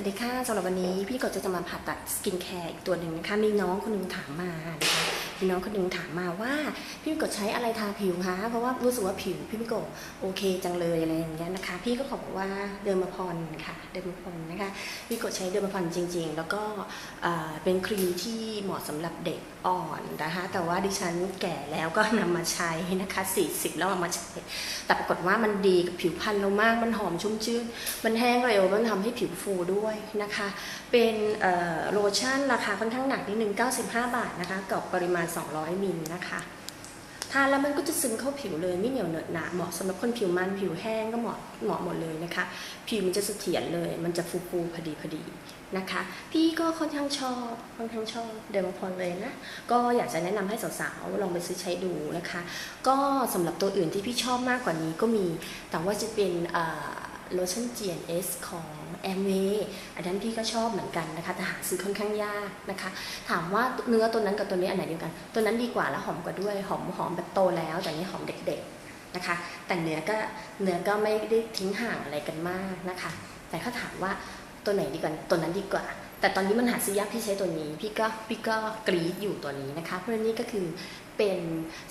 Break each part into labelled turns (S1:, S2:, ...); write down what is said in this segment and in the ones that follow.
S1: วัสดีค่ะสำหรับวันนี้พี่กดจะจะมาผ่าตัดสกินแคร์อีกตัวหนึ่งนะคะ มีน้องคนหนึงถามมานะคะ มีน้องคนหนึงถามมาว่าพี่กดใช้อะไรทาผิวคะเพราะว่ารู้สึกว่าผิวพี่กดโอเคจังเลยอะไรอย่างเงี้ยนะคะ พี่ก็ขอบอกว่าเดอร์มาพอนค่ะ เดอร์มาพอนนะคะพี่กดใช้เดอร์มาพอนจริง ๆ แล้วก็เป็นครีมที่เหมาะสำหรับเด็กอ่อนนะคะแต่ว่าดิฉันแก่แล้วก็นำมาใช้นะคะ 40 แล้วเอามาใช้ แต่ปรากฏว่ามันดีกับผิวพรรณเรามากมันหอมชุ่มชื่น มันแห้งเร็วมันทำให้ผิวฟูด้วยนะคะ เป็นโลชั่นราคาค่อนข้างหนักนิดนึง95 บาทนะคะกับปริมาณ200มิลนะคะทานแล้วมันก็จะซึมเข้าผิวเลยไม่เหนียวเหนอะหนะเหมาะสำหรับคนผิวมันผิวแห้งก็เหมาะเหมาะหมดเลยนะคะ ผิวมันจะเสถียรเลย มันจะฟูฟูพอดีพอดีนะคะ พี่ก็ค่อนข้างชอบค่อนข้างชอบเดมพอนเลยนะก็อยากจะแนะนำให้สาวๆลองไปซื้อใช้ดูนะคะ ก็สำหรับตัวอื่นที่พี่ชอบมากกว่านี้ก็มีแต่ว่าจะเป็น โลชั่นเจียนเอสของแอมเวอันนั้นพี่ก็ชอบเหมือนกันนะคะ แต่หาซื้อค่อนข้างยากนะคะ ถามว่าเนื้อตัวนั้นกับตัวนี้อันไหนเดียวกัน ตัวนั้นดีกว่าแล้วหอมกว่าด้วย หอมหอมแบบโตแล้ว แต่นี้หอมเด็กๆนะคะ แต่เนื้อก็เนื้อก็ไม่ได้ทิ้งห่างอะไรกันมากนะคะ แต่ถ้าถามว่าตัวไหนดีกว่าตัวนั้นดีกว่า แต่ตอนนี้มันหาซื้อยากพี่ใช้ตัวนี้ พี่ก็พี่ก็กรีดอยู่ตัวนี้นะคะ เพราะนั้นนี่ก็คือเป็น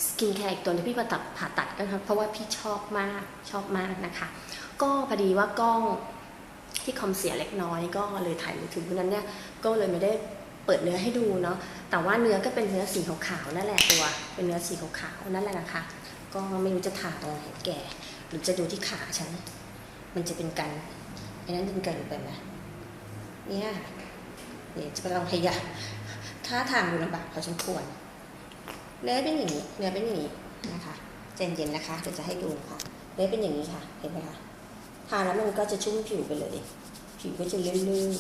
S1: สกินแคร์อีกตัวที่พี่มาตัดผ่าตัดกันครับเพราะว่าพี่ชอบมากชอบมากนะคะ ก็พอดีว่ากล้องที่คอมเสียเล็กน้อยก็เลยถ่ายมือถือเพราะนั้นเนี่ยก็เลยไม่ได้เปิดเนื้อให้ดูเนาะแต่ว่าเนื้อก็เป็นเนื้อสีขาวๆนั่นแหละตัว เป็นเนื้อสีขาวๆนั่นแหละนะคะ ก็ไม่รู้จะทาตรงไหนแก่ หรือจะดูที่ขาฉัน มันจะเป็นกันไอ้นั้นเป็นกันไปไหมเนี่ยเนี่ย จะลองพยายามท่าทางดูลำบากพอสมควร เนื้อเป็นอย่างนี้ เนื้อเป็นอย่างนี้นะคะใจนเย็นนะคะ เดี๋ยวจะให้ดูค่ะ เนื้อเป็นอย่างนี้ค่ะ เห็นไหมคะ ทาแล้วมันก็จะชุ่มผิวไปเลย ผิวก็จะลื่น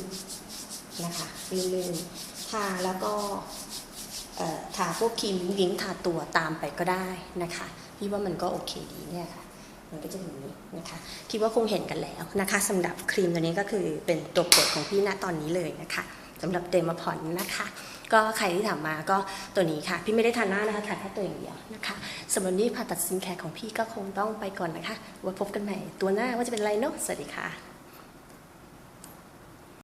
S1: ๆนะคะลื่นๆ ทาแล้วก็ทาพวกครีมวิ้งทาตัวตามไปก็ได้นะคะ พี่ว่ามันก็โอเคดีเนี่ยค่ะมันก็จะอย่างนี้นะคะ คิดว่าคงเห็นกันแล้วนะคะสำหรับครีมตัวนี้ก็คือเป็นตัวโปรดของพี่ณตอนนี้เลยนะคะ สำหรับเดมาพอนนะคะ ก็ใครที่ถามมาก็ตัวนี้ค่ะ พี่ไม่ได้ทานหน้านะคะทานแค่ตัวอย่างเดียวนะคะสำหรับนี้ผ่าตัดซินแคร์ของพี่ก็คงต้องไปก่อนนะคะไว้พบกันใหม่ตัวหน้าว่าจะเป็นอะไรเนาะสวัสดีค่ะ